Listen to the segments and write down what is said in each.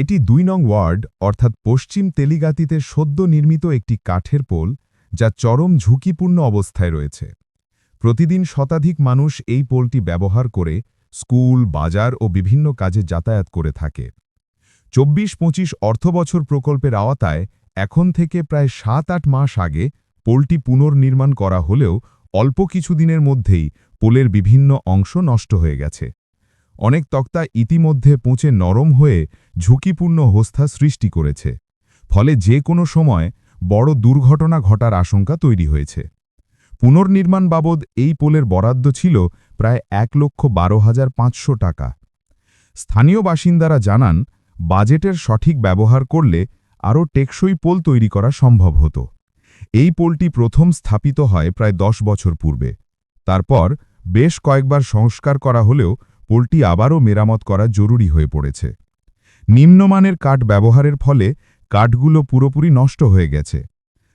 এটি দুই নং ওয়ার্ড, অর্থাৎ পশ্চিম তেলিগাতিতে সদ্য নির্মিত একটি কাঠের পোল, যা চরম ঝুঁকিপূর্ণ অবস্থায় রয়েছে। প্রতিদিন শতাধিক মানুষ এই পোলটি ব্যবহার করে স্কুল, বাজার ও বিভিন্ন কাজে যাতায়াত করে থাকে। চব্বিশ পঁচিশ অর্থবছর প্রকল্পের আওতায় এখন থেকে প্রায় সাত আট মাস আগে পোলটি পুনর্নির্মাণ করা হলেও অল্প কিছুদিনের মধ্যেই পোলের বিভিন্ন অংশ নষ্ট হয়ে গেছে। অনেক তক্তা ইতিমধ্যে পচে নরম হয়ে ঝুঁকিপূর্ণ অবস্থা সৃষ্টি করেছে, ফলে যে কোনো সময় বড় দুর্ঘটনা ঘটার আশঙ্কা তৈরি হয়েছে। পুনর্নির্মাণ বাবদ এই পোলের বরাদ্দ ছিল প্রায় এক লক্ষ বারো হাজার পাঁচশো টাকা। স্থানীয় বাসিন্দারা জানান, বাজেটের সঠিক ব্যবহার করলে আরও টেকসই পোল তৈরি করা সম্ভব হতো। এই পোলটি প্রথম স্থাপিত হয় প্রায় দশ বছর পূর্বে। তারপর বেশ কয়েকবার সংস্কার করা হলেও পোলটি আবারও মেরামত করা জরুরি হয়ে পড়েছে। নিম্নমানের কাঠ ব্যবহারের ফলে কাঠগুলো পুরোপুরি নষ্ট হয়ে গেছে।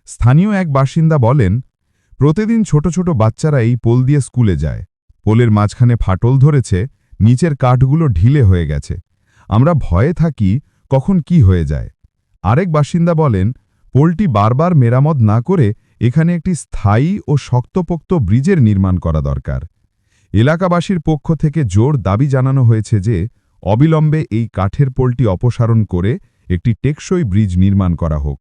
স্থানীয় এক বাসিন্দা বলেন, প্রতিদিন ছোট ছোট বাচ্চারা এই পোল দিয়ে স্কুলে যায়। পোলের মাঝখানে ফাটল ধরেছে, নিচের কাঠগুলো ঢিলে হয়ে গেছে। আমরা ভয়ে থাকি, কখন কি হয়ে যায়? আরেক বাসিন্দা বলেন, পোলটি বারবার মেরামত না করে এখানে একটি স্থায়ী ও শক্তপোক্ত ব্রিজের নির্মাণ করা দরকার। এলাকাবাসীর পক্ষ থেকে জোর দাবি জানানো হয়েছে যে, অবিলম্বে এই কাঠের পোলটি অপসারণ করে একটি টেকসই ব্রিজ নির্মাণ করা হোক।